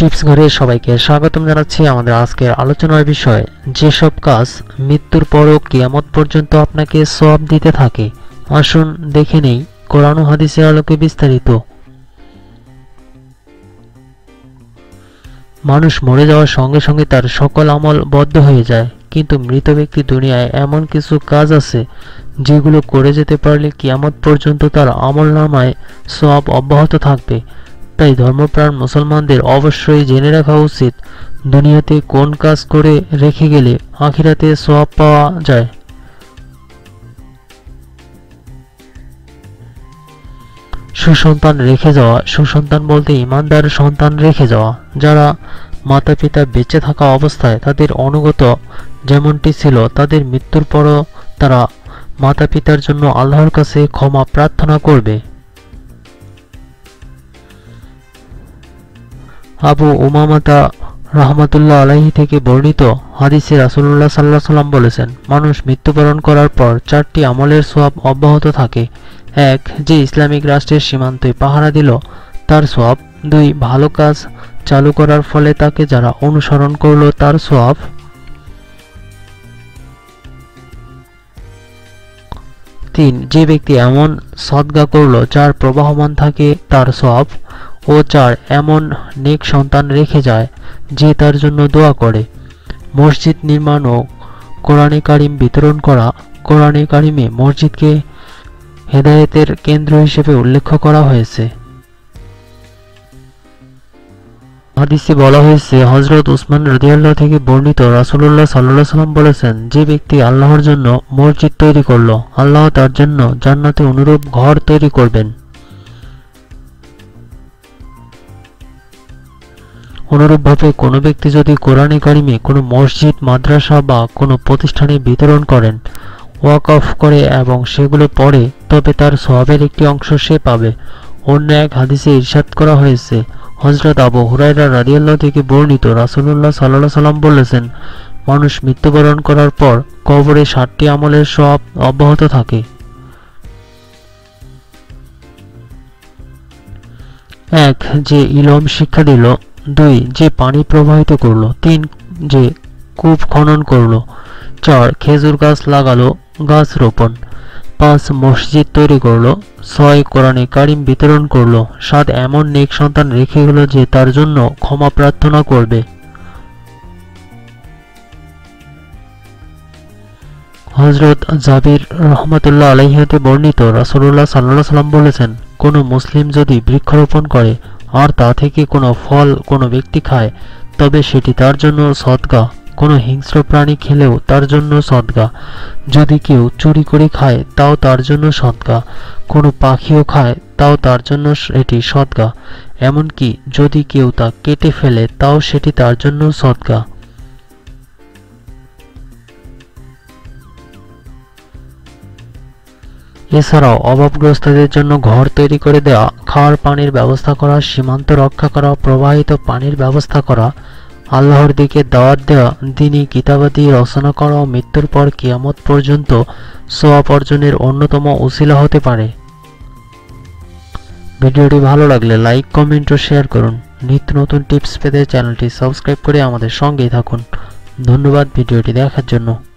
Tips ঘরে সবাইকে স্বাগতম জানাচ্ছি আমাদের আজকের আলোচনার বিষয়, যেসব কাজ মৃত্যুর পরও কিয়ামত পর্যন্ত আপনাকে সওয়াব দিতে থাকে। আসুন দেখে নেই, কোরআন হাদিসের আলোকে বিস্তারিত। মানুষ মরে যাওয়ার সঙ্গে সঙ্গে তার সকল আমল বদ্ধ হয়ে যায়, কিন্তু মৃত ব্যক্তি দুনিয়ায় এমন কিছু কাজ আছে, যেগুলো করে যেতে পারলে কিয়ামত পর্যন্ত তার আমল নামায় সব অব্যাহত থাকবে। তাই ধর্মপ্রাণ মুসলমানদের অবশ্যই জেনে রাখা উচিত দুনিয়াতে কোন কাজ করে রেখে গেলে আখিরাতে সব পাওয়া যায়। সুসন্তান রেখে যাওয়া, সুসন্তান বলতে ইমানদার সন্তান রেখে যাওয়া, যারা মাতা পিতা বেঁচে থাকা অবস্থায় তাদের অনুগত যেমনটি ছিল, তাদের মৃত্যুর পরও তারা মাতা পিতার জন্য আল্লাহর কাছে ক্ষমা প্রার্থনা করবে। আবু উমামাতা রহমাতুল্লাহ আলাহি থেকে বর্ণিত হাদিসে রাসুল্লাহ সাল্লাহ সাল্লাম বলেছেন, মানুষ মৃত্যুবরণ করার পর চারটি আমলের সোয়াব অব্যাহত থাকে। এক, যে ইসলামিক রাষ্ট্রের সীমান্তে পাহারা দিল, তার সোয়াব। দুই, ভালো কাজ চালু করার ফলে তাকে যারা অনুসরণ করল, তার সোয়াব। তিন, যে ব্যক্তি এমন সদ্গা করল, যার প্রবাহমান থাকে, তার সব ও চার এমন নেক সন্তান রেখে যায় যে তার জন্য দোয়া করে। মসজিদ নির্মাণ ও কোরআনে কারিম বিতরণ করা, কোরআনে কারিমে মসজিদকে হেদায়েতের কেন্দ্র হিসেবে উল্লেখ করা হয়েছে। হাদিসে বলা হয়েছে হজরত উসমান রদিয়াল্লাহ থেকে বর্ণিত রাসুল্লাহ সাল্লাহ সাল্লাম বলেছেন, যে ব্যক্তি আল্লাহর জন্য মসজিদ তৈরি করল, আল্লাহ তার জন্য জান্নাতে অনুরূপ ঘর তৈরি করবেন। অনুরূপভাবে কোনো ব্যক্তি যদি কোরআনে কারিমে কোনো মসজিদ, মাদ্রাসা বা কোনো প্রতিষ্ঠানে বিতরণ করেন, ওয়াক অফ করে এবং সেগুলো পড়ে, তবে তার সবের একটি অংশ সে পাবে। অন্য এক হাদিসে ইরশাদ করা হয়েছে হজরত আবু হুরাইরা রাদিয়াল্লাহ থেকে বর্ণিত রাসুলুল্লাহ সাল্লাহ সাল্লাম বলেছেন, মানুষ মৃত্যুবরণ করার পর কবরে ষাটটি আমলের সব অব্যাহত থাকে। এক, যে ইলম শিক্ষা দিল দুই, যে পানি প্রবাহিত করল। তিন, যে কূপ খনন করল। চার, খেজুর গাছ লাগালো, গাছ রোপণ। পাঁচ, মসজিদ তৈরি করল। ছয়, কোরআনে কারিম বিতরণ করল। সাত, এমন নেক সন্তান রেখে গেল যে তার জন্য ক্ষমা প্রার্থনা করবে। হজরত জাবির রহমতুল্লাহ আলাইহাতে বর্ণিত রাসুল্লাহ সাল্লাহ সাল্লাম বলেছেন, কোনো মুসলিম যদি বৃক্ষরোপণ করে আর তা থেকে কোনো ফল কোনো ব্যক্তি খায়, তবে সেটি তার জন্য সদগা কোনো হিংস্র প্রাণী খেলেও তার জন্য সদগা যদি কেউ চুরি করে খায়, তাও তার জন্য সদগা কোনো পাখিও খায়, তাও তার জন্য এটি সদগা এমনকি যদি কেউ তা কেটে ফেলে, তাও সেটি তার জন্য সদগা এছাড়াও অভাবগ্রস্তদের জন্য ঘর তৈরি করে দেওয়া, খাওয়ার পানির ব্যবস্থা করা, সীমান্ত রক্ষা করা, প্রবাহিত পানির ব্যবস্থা করা, আল্লাহর দিকে দাওয়াত দেওয়া, দিনই কিতাবাদি রচনা করা মৃত্যুর পর কিয়ামত পর্যন্ত সোয়াব অর্জনের অন্যতম উসিলা হতে পারে। ভিডিওটি ভালো লাগলে লাইক, কমেন্ট ও শেয়ার করুন। নিত্য নতুন টিপস পেতে চ্যানেলটি সাবস্ক্রাইব করে আমাদের সঙ্গেই থাকুন। ধন্যবাদ ভিডিওটি দেখার জন্য।